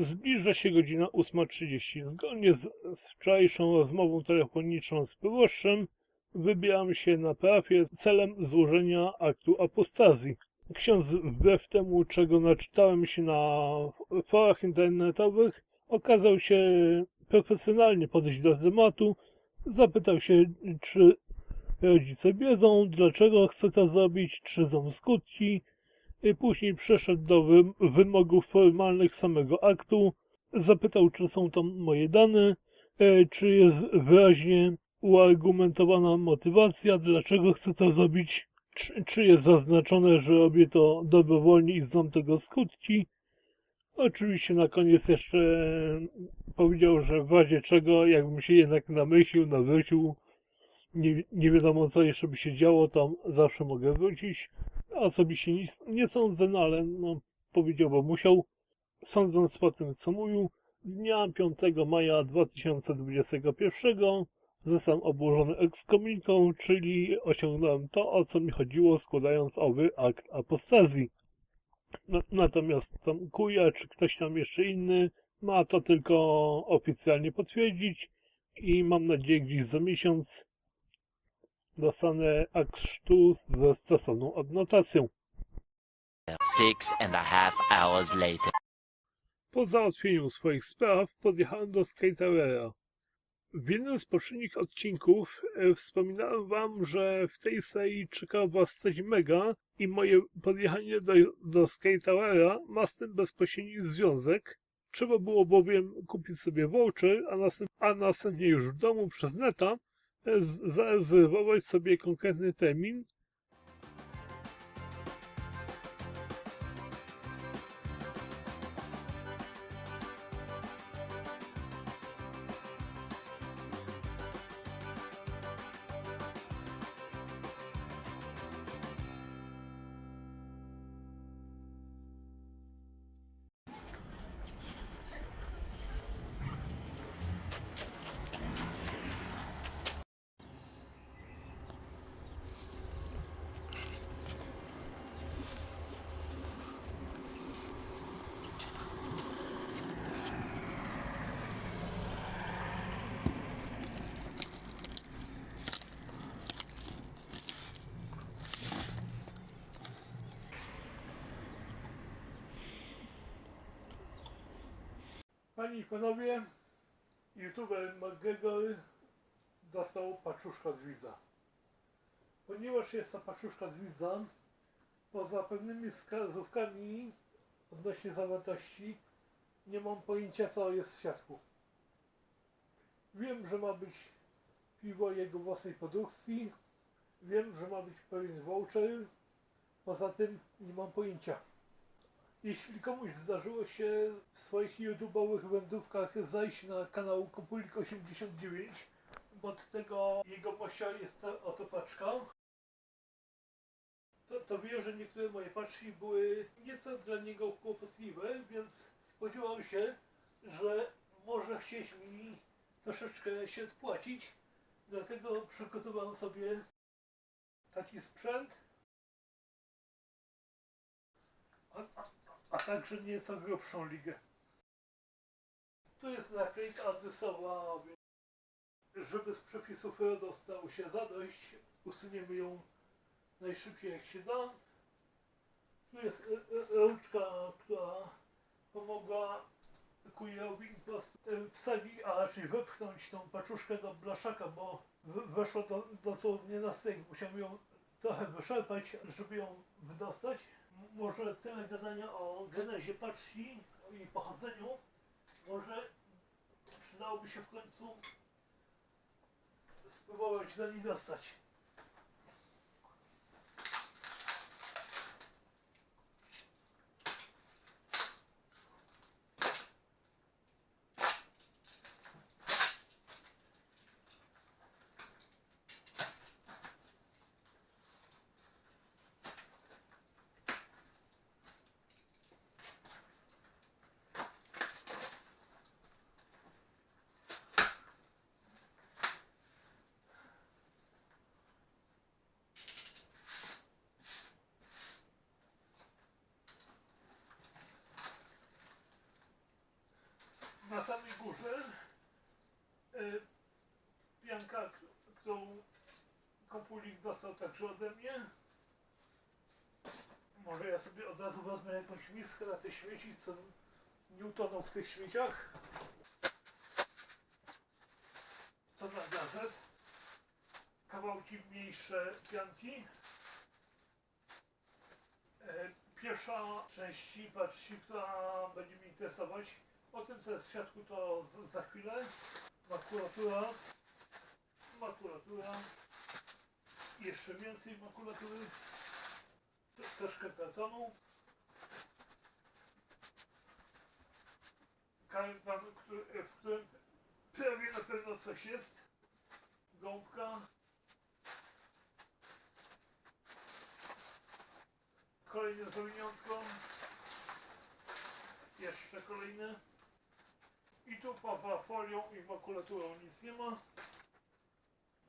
Zbliża się godzina 8.30. Zgodnie z, z wczorajszą rozmową telefoniczną z proboszczem wybieram się na parafię celem złożenia aktu apostazji. Ksiądz wbrew temu, czego naczytałem się na forach internetowych, okazał się profesjonalnie podejść do tematu. Zapytał się, czy rodzice wiedzą, dlaczego chce to zrobić, czy są skutki. I później przeszedł do wym- wymogów formalnych samego aktu. Zapytał, czy są tam moje dane, e, czy jest wyraźnie uargumentowana motywacja, dlaczego chcę to zrobić, czy, czy jest zaznaczone, że robię to dobrowolnie i znam tego skutki. Oczywiście na koniec jeszcze powiedział, że w razie czego, jakbym się jednak namyślił, nawrócił, nie, nie wiadomo co jeszcze by się działo, tam zawsze mogę wrócić. Osobiście nic nie sądzę, no ale no, powiedział, bo musiał. Sądząc po tym, co mówił, dnia 5 maja 2021 zostałem obłożony ekskomuniką, czyli osiągnąłem to, o co mi chodziło, składając owy akt apostazji. Na- Natomiast tam kuja, czy ktoś tam jeszcze inny, ma to tylko oficjalnie potwierdzić i mam nadzieję gdzieś za miesiąc dostanę akt chrztu ze stosowną adnotacją. Six and a half hours later. Po załatwieniu swoich spraw podjechałem do Sky Towera. W jednym z poprzednich odcinków e, wspominałem wam, że w tej serii czeka was coś mega i moje podjechanie do, do Sky Towera ma z tym bezpośredni związek. Trzeba było bowiem kupić sobie voucher, a, następ, a następnie już w domu przez neta z- zarezerwować sobie konkretny termin, Panie i panowie, youtuber McGregor dostał paczuszka z widza. Ponieważ jest to paczuszka z widza, poza pewnymi wskazówkami odnośnie zawartości, nie mam pojęcia co jest w środku. Wiem, że ma być piwo jego własnej produkcji, wiem, że ma być pewien voucher, poza tym nie mam pojęcia. Jeśli komuś zdarzyło się w swoich YouTube'owych wędrówkach zajść na kanał Kopulik89, bo od tego jego mościa jest ta oto paczka, to, to wie, że niektóre moje paczki były nieco dla niego kłopotliwe, więc spodziewam się, że może chcieć mi troszeczkę się odpłacić. Dlatego przygotowałem sobie taki sprzęt, a, a, także nieco grubszą ligę. Tu jest naklejka adresowa, żeby z przepisów RODO stało się zadość, usuniemy ją najszybciej jak się da. Tu jest e, e, rączka, która pomogła kurierowi po wsadzić, a raczej wepchnąć tą paczuszkę do blaszaka, bo weszło to dosłownie na styk. Musiałem ją trochę wyszarpać, żeby ją wydostać. Może tyle gadania o genezie paczki, jej pochodzeniu. Może przydałoby się w końcu spróbować do niej dostać. samej górze e, y, pianka, którą Kopulik dostał także ode mnie. Może ja sobie od razu wezmę jakąś miskę na te śmieci, co nie w tych śmieciach. To na gazet. Kawałki mniejsze pianki. E, pierwsza część, patrzcie, która będzie mi interesować, o tym, co jest w środku, to za chwilę. Makulatura. Makulatura. Jeszcze więcej makulatury. Tro- Troszkę kartonu. Karton, który, w którym prawie na pewno coś jest. Gąbka. Kolejne zawiniątko. Jeszcze kolejne. I tu poza folią i makulaturą nic nie ma.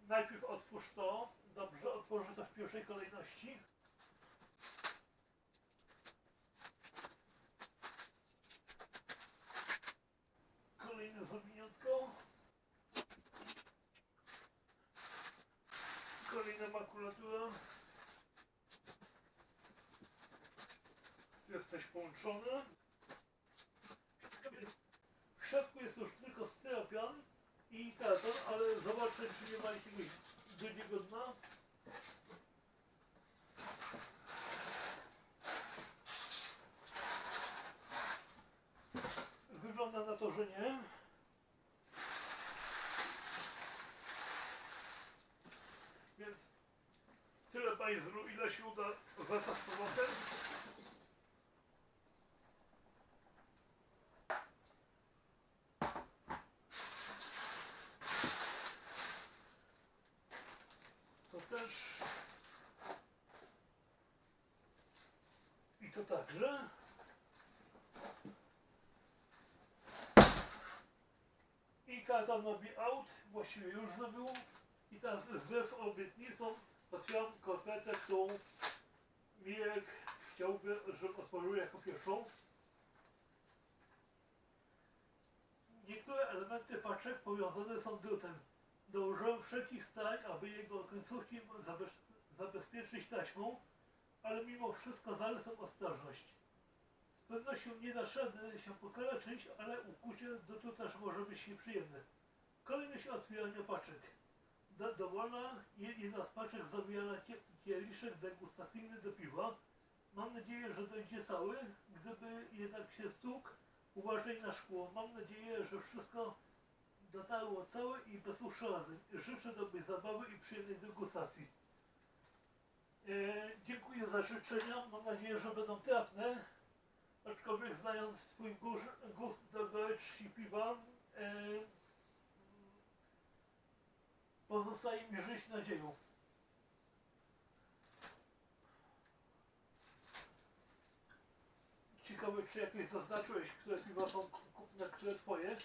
Najpierw otwórz to. Dobrze, otworzę to w pierwszej kolejności. Kolejne zawiniątko. Kolejna makulatura. Jesteś połączony. Środku jest już tylko styropian i karton, ale zobaczę, czy nie ma jakiegoś drugiego dna. Wygląda na to, że nie. Więc tyle bajzru, ile się uda wraca z powrotem. To też. I to także. I karta nowi out, właściwie już zrobił. I teraz wbrew obietnicom otwieram kopertę, którą Mirek chciałby, żebym otworzył jako pierwszą. Niektóre elementy paczek powiązane są drutem. Dołożyłem wszelkich starań, aby jego końcówki zabez- zabezpieczyć taśmą, ale mimo wszystko zalecam ostrożność. Pewnością nie dasz rady się pokaleczyć, ale ukucie drutu też może być nieprzyjemne. Kolejność otwierania paczek. Do, dowolna je- jedna z paczek zawiera kie- kieliszek degustacyjny do piwa. Mam nadzieję, że dojdzie cały. Gdyby jednak się stukł, uważaj na szkło. Mam nadzieję, że wszystko dotarło całe i bez uszkodzeń. Życzę dobrej zabawy i przyjemnej degustacji. E, dziękuję za życzenia. Mam nadzieję, że będą trafne. Aczkolwiek znając Twój gust, do goryczki piwa, e, pozostaje mi żyć nadzieją. Ciekawe, czy jakieś zaznaczyłeś, które piwa są kupne, które Twoje?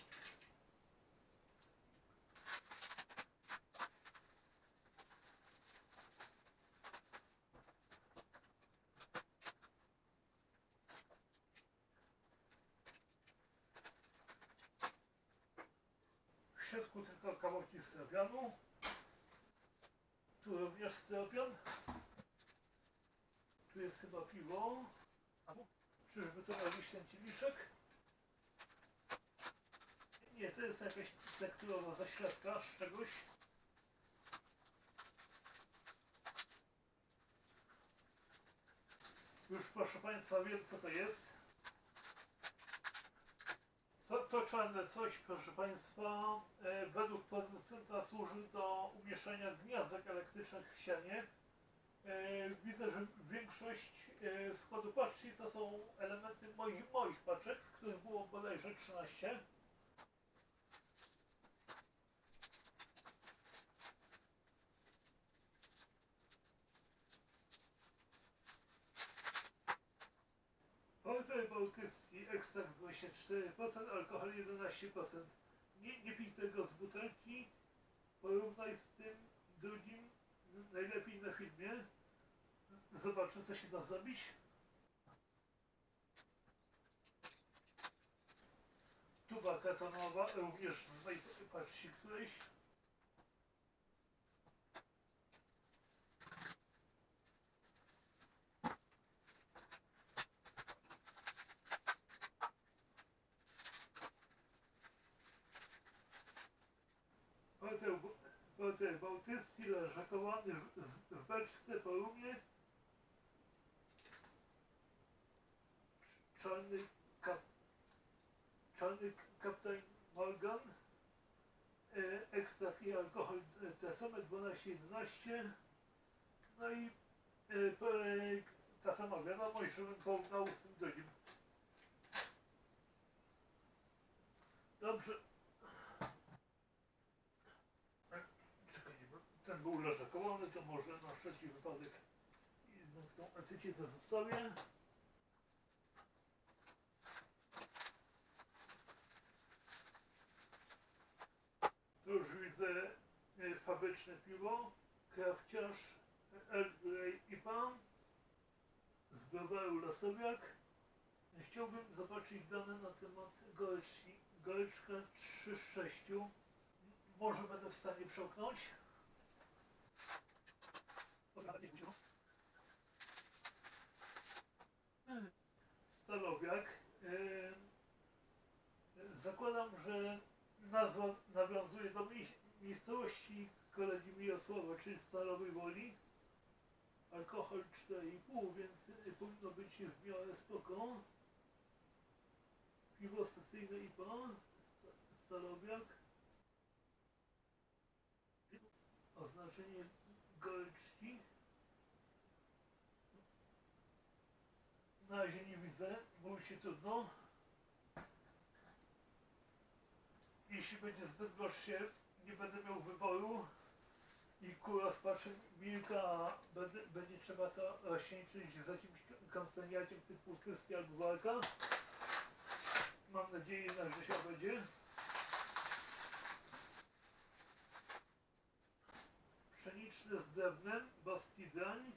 W środku tylko kawałki styropianu. Tu również styropian. Tu jest chyba piwo. Czyżby to jakiś ten kieliszek? Nie, to jest jakaś tekturowa zaślepka z czegoś. Już proszę Państwa wiem co to jest. To, to czarne coś, proszę Państwa, e, według producenta służy do umieszczania gniazdek elektrycznych w ścianie. E, widzę, że większość e, składu paczki to są elementy moich, moich paczek, których było bodajże 13. Portfel bałtycki, ekstrakt 24%, alkohol 11%. Nie, nie pij tego z butelki, porównaj z tym drugim, najlepiej na filmie. Zobaczę, co się da zrobić. Tuba katonowa, również tutaj patrzcie któreś. Hotel, hotel bałtycki leżakowany w, w beczce po rumie Czarny, kap, czarny kapitan Morgan. E, ekstrakt i alkohol te same 12-11. No i e, e, ta sama wiadomość, żebym porównał z tym drugim. Dobrze. E, Czekaj, ten był leżakowany, to może na wszelki wypadek tą etykietę zostawię. Tu już widzę e, fabryczne piwo, krawciarz Grey IPA z browaru Lasowiak. Chciałbym zobaczyć dane na temat goryczki, goryczka 3 z 6. Może będę w stanie przełknąć. Stalowiak. Em, Zakładam, że nazwa nawiązuje do mi- miejscowości kolegi Mirosława, czyli Stalowej Woli. Alkohol 4,5, więc y, powinno być w miarę spoko. Piwo sesyjne IPA, sta- Stalowiak. Oznaczenie goryczki. Na razie nie widzę, bo mi się trudno. Jeśli będzie zbyt gorzkie, nie będę miał wyboru i kura z patrzem wilka, a będzie, będzie trzeba to rozcieńczyć z jakimś kanceniakiem typu Krysty albo walka. Mam nadzieję jednak, że się będzie. Pszeniczne z drewnem, Basti Drań,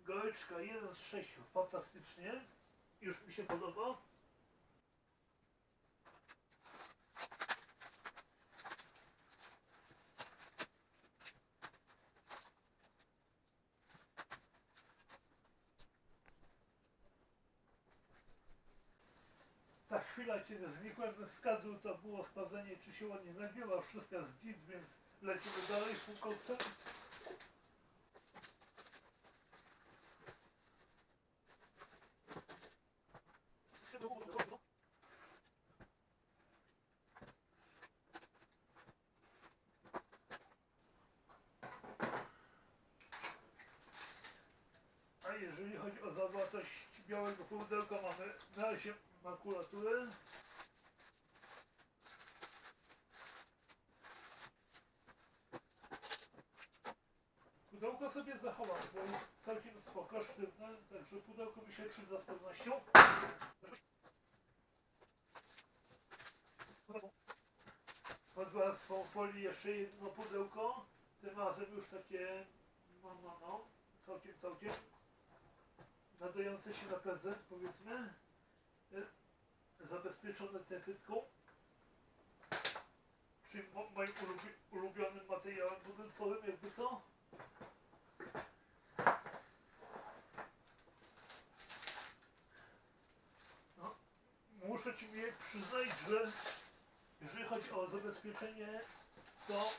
goryczka 1 z 6, fantastycznie. Już mi się podoba. chwila, kiedy znikłem z kadru, to było spadzenie, czy się nie nabiła wszystko z git, więc lecimy dalej w koncert. A jeżeli chodzi o zawartość białego pudełka, mamy na 8 makulatury. Pudełko sobie zachowam, bo jest całkiem spoko, sztywne, także pudełko mi się przyda z pewnością. Podłam swą folii jeszcze jedno pudełko, tym razem już takie, no no no, całkiem, całkiem, nadające się na prezent powiedzmy zabezpieczone tetytką, czyli mo- moim ulubi ulubionym materiałem budulcowym, jakby co. No, muszę Ci mi przyznać, że jeżeli chodzi o zabezpieczenie, to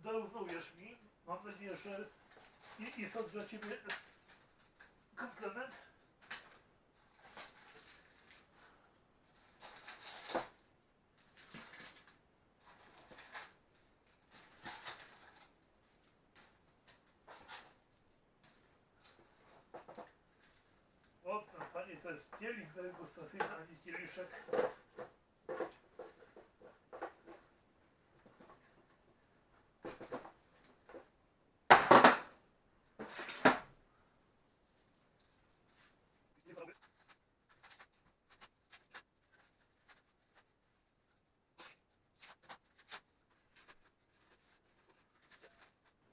dorównujesz mi. Mam nadzieję, że i są dla Ciebie komplement. O, tam panie, to jest kielich degustacyjny, a nie kieliszek.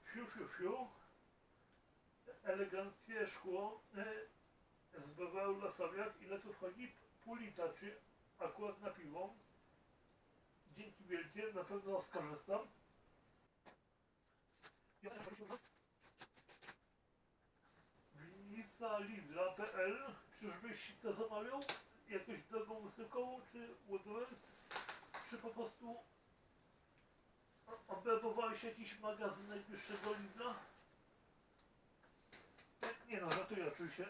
Fiu, fiu, fiu. Eleganckie szkło e, z bawełny lasowiak. Ile tu wchodzi? Pół czy akurat na piwo. Dzięki wielkie, na pewno skorzystam. Winnica Lidla.pl Czyżbyś to zamawiał? Jakąś drogą wysyłkową, czy ładowem? Czy po prostu O- Obrabowałeś jakiś magazyn najbliższego Lidla? Nie no, żartuję oczywiście.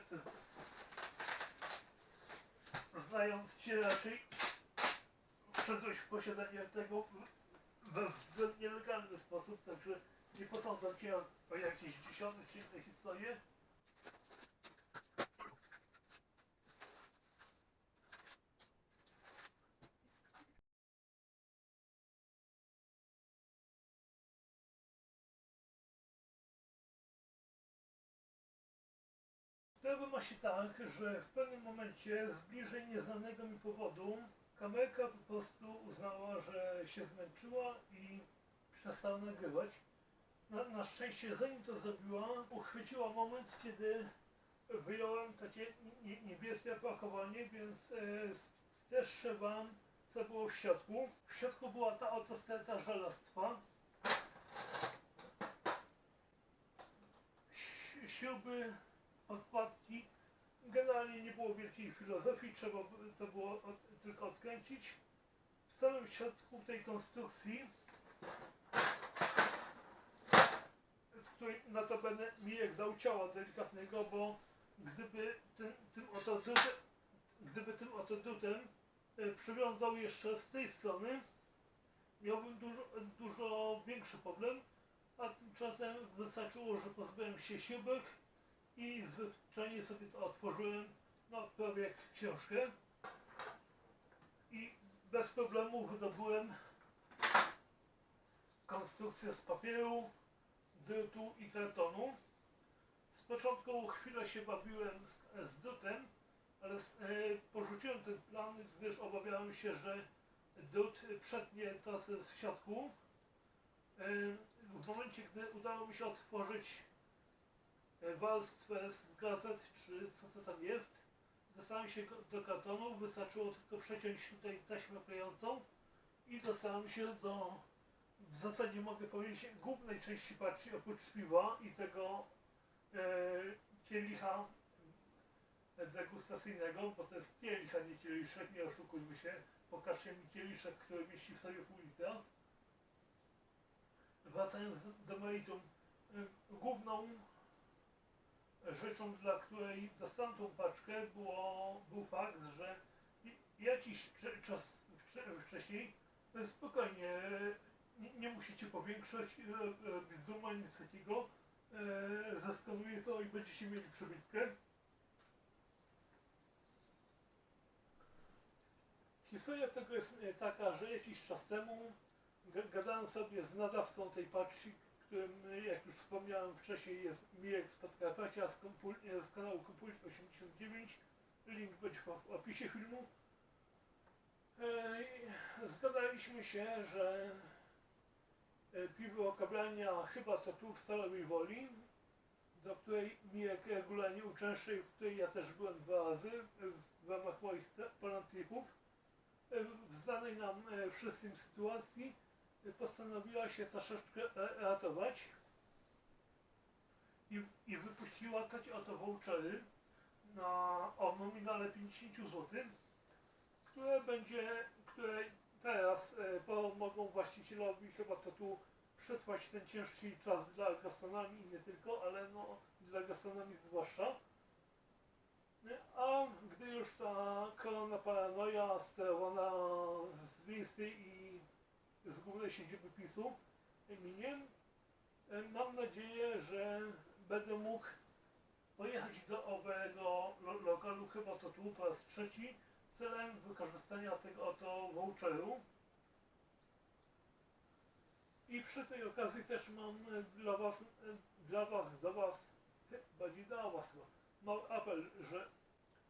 Znając cię raczej w posiadanie tego we względnie legalny sposób, także nie posądzam cię o, jakieś dziesiąte czy inne historie. Ma się tak, że w pewnym momencie z bliżej nieznanego mi powodu kamerka po prostu uznała, że się zmęczyła i przestała nagrywać. Na, na szczęście zanim to zrobiła, uchwyciła moment, kiedy wyjąłem takie nie- niebieskie opakowanie, więc e, wam co było w środku. W środku była ta oto sterta żelastwa. Śruby, odpadki. Generalnie nie było wielkiej filozofii, trzeba to było od, tylko odkręcić. W samym środku tej konstrukcji, w której notabene Mijek dał ciała delikatnego, bo gdyby tym, tym oto drutem, gdyby tym oto drutem e, przywiązał jeszcze z tej strony, miałbym dużo, dużo większy problem, a tymczasem wystarczyło, że pozbyłem się śrubek i zwyczajnie sobie to otworzyłem, no prawie jak książkę i bez problemu wydobyłem konstrukcję z papieru, drutu i kartonu. Z początku chwilę się bawiłem z, z drutem, ale s- e, porzuciłem ten plan, gdyż obawiałem się, że drut przetnie to w środku. E, w momencie, gdy udało mi się otworzyć warstwę z gazet, czy co to tam jest, dostałem się do kartonu, wystarczyło tylko przeciąć tutaj taśmę klejącą i dostałem się do, w zasadzie mogę powiedzieć, głównej części paczki oprócz piwa i tego e, kielicha degustacyjnego, bo to jest kielich, a nie kieliszek, nie oszukujmy się. Pokażcie mi kieliszek, który mieści w sobie pół litra. Wracając do meritum, y, główną rzeczą, dla której dostałem tą paczkę, było, był fakt, że jakiś czas wcze- wcześniej spokojnie, nie, nie musicie powiększać, y, robić zooma, nic takiego, y, zeskanuję to i będziecie mieli przebitkę. Historia tego jest e, taka, że jakiś czas temu ga- gadałem sobie z nadawcą tej paczki, którym, jak już wspomniałem wcześniej, jest Mirek z Podkarpacia z, Kompul- z kanału Kompult 89. Link będzie w opisie filmu. E, Zgadaliśmy się, że e, piwo kablania chyba to tu w Stalowej Woli, do której Mirek regularnie uczęszcza i w której ja też byłem dwa razy w ramach moich te- ponad tripów e, w znanej nam wszystkim sytuacji postanowiła się troszeczkę e, ratować i, i wypuściła takie oto vouchery na o nominale 50 zł, które będzie, które teraz e, pomogą właścicielowi chyba to tu przetrwać ten ciężki czas dla gastronomii i nie tylko, ale no dla gastronomii zwłaszcza. A gdy już ta korona paranoja sterowana z listy i z głównej siedziby PiSu minie, e, mam nadzieję, że będę mógł pojechać do owego lo- lokalu, chyba to tu po raz trzeci, celem wykorzystania tego oto voucheru. I przy tej okazji też mam e, dla was, e, dla was, do was, bardziej dla was mały apel, że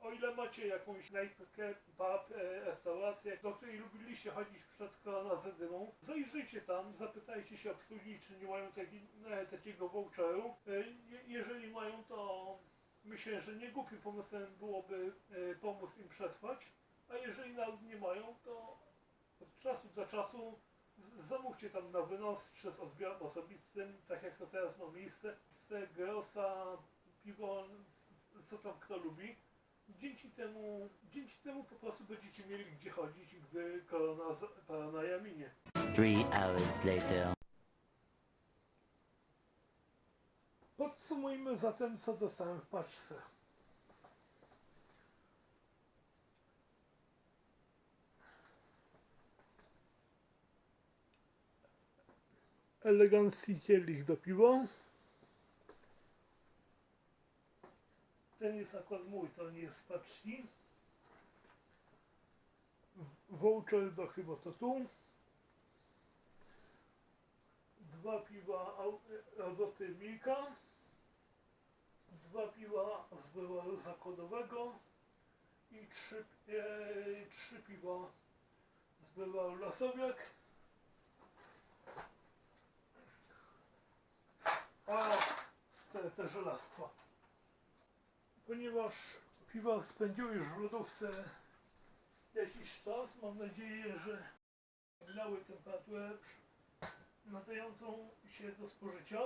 o ile macie jakąś knajpkę, pub, e, restaurację, do której lubiliście chodzić przed koronazydymą, zajrzyjcie tam, zapytajcie się obsługi, czy nie mają taki, e, takiego voucheru. E, je- jeżeli mają, to myślę, że nie głupim pomysłem byłoby pomóc im przetrwać, a jeżeli nawet nie mają, to od czasu do czasu zamówcie tam na wynos czy z osobistym, tak jak to teraz ma miejsce, z grosa, piwo, co tam kto lubi dzięki temu, dzięki temu po prostu będziecie mieli gdzie chodzić, gdy korona para jaminie. Three hours later. Podsumujmy zatem, co dostałem w paczce. Elegancki kielich do piwa. Ten jest akurat mój, to nie jest paczki. Voucher do chyba to tu. Dwa piwa roboty Milka. Dwa piwa z wyworu zakładowego. I trzy, e, trzy piwa z wyworu Lasowiak. A te, te żelastwa. Ponieważ piwa spędziły już w lodówce jakiś czas, mam nadzieję, że miały temperaturę nadającą się do spożycia.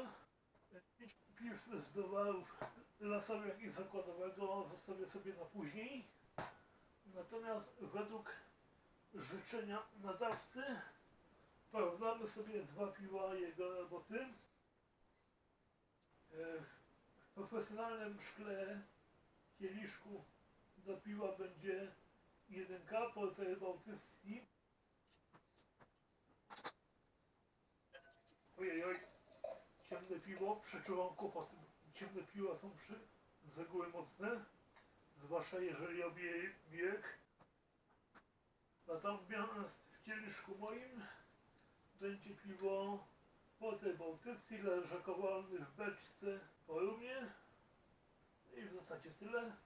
Piw z browarów lasowych i zakładowego zostawię sobie na później. Natomiast według życzenia nadawcy porównamy sobie dwa piwa jego roboty. E, W profesjonalnym szkle kieliszku do piwa będzie jedynka, porter bałtycki. Ojej, oj, ciemne piwo, przeczuwam kłopoty. Ciemne piwa są przy, z reguły mocne, zwłaszcza jeżeli obie wiek. Natomiast w kieliszku moim będzie piwo porter bałtycki, leżakowalny w beczce po zasadzie tyle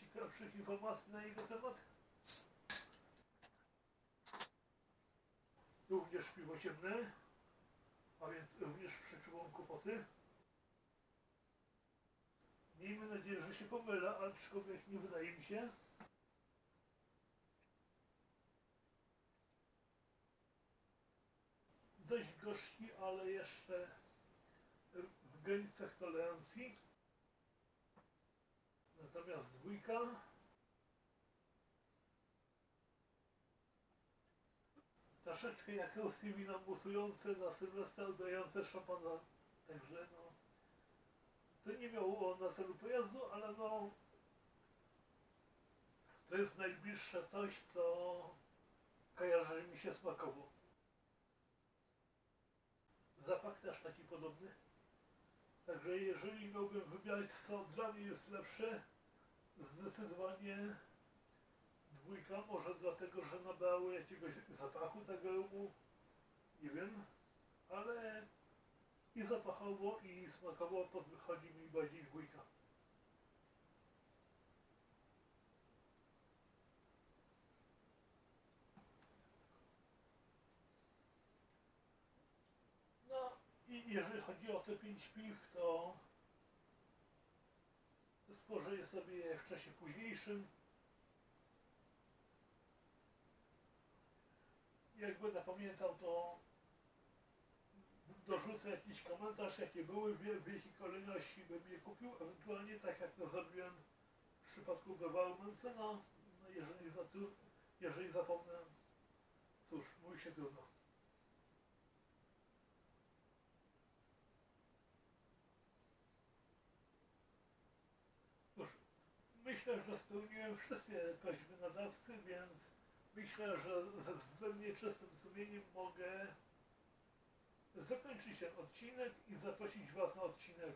ciekawszych informacji na jego temat. Również piwo ciemne, a więc również przeczuwam kłopoty. Miejmy nadzieję, że się pomylę, aczkolwiek nie wydaje mi się. Dość gorzki, ale jeszcze w granicach tolerancji. Natomiast dwójka troszeczkę jak ruskie wino musujące na Sylwestra dające szampana. Także no to nie miało na celu pojazdu, ale no to jest najbliższe coś, co kojarzy mi się smakowo. Zapach też taki podobny. Także jeżeli miałbym wybierać, co dla mnie jest lepsze, zdecydowanie dwójka, może dlatego, że nabrało jakiegoś zapachu tego rumu, nie wiem, ale i zapachowo, i smakowo podchodzi mi bardziej dwójka. No i jeżeli chodzi o te pięć piw, to spożyję sobie je w czasie późniejszym. Jak będę pamiętał, to dorzucę jakiś komentarz, jakie były, w jakiej kolejności bym je kupił, ewentualnie tak jak to zrobiłem w przypadku Bewaru Mencena, no jeżeli, zatru, jeżeli zapomnę, cóż, mój się trudno. Cóż, myślę, że spełniłem wszystkie prośby nadawcy, więc myślę, że ze względnie czystym sumieniem mogę zakończyć ten odcinek i zaprosić Was na odcinek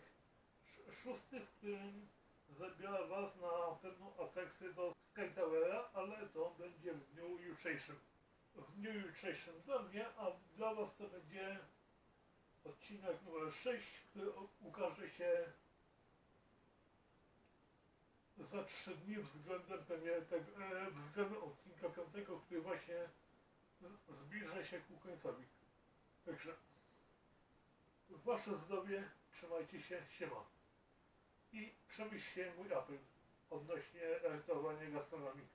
sz- szósty, w którym zabiorę Was na pewną atrakcję do Sky Towera, ale to będzie w dniu jutrzejszym. W dniu jutrzejszym dla mnie, a dla Was to będzie odcinek numer 6, który ukaże się za trzy dni względem premiery tego, e, względem odcinka piątego, który właśnie zbliża się ku końcowi. Także wasze zdrowie, trzymajcie się, siema. I przemyślcie mój apel odnośnie elektrowania gastronomii.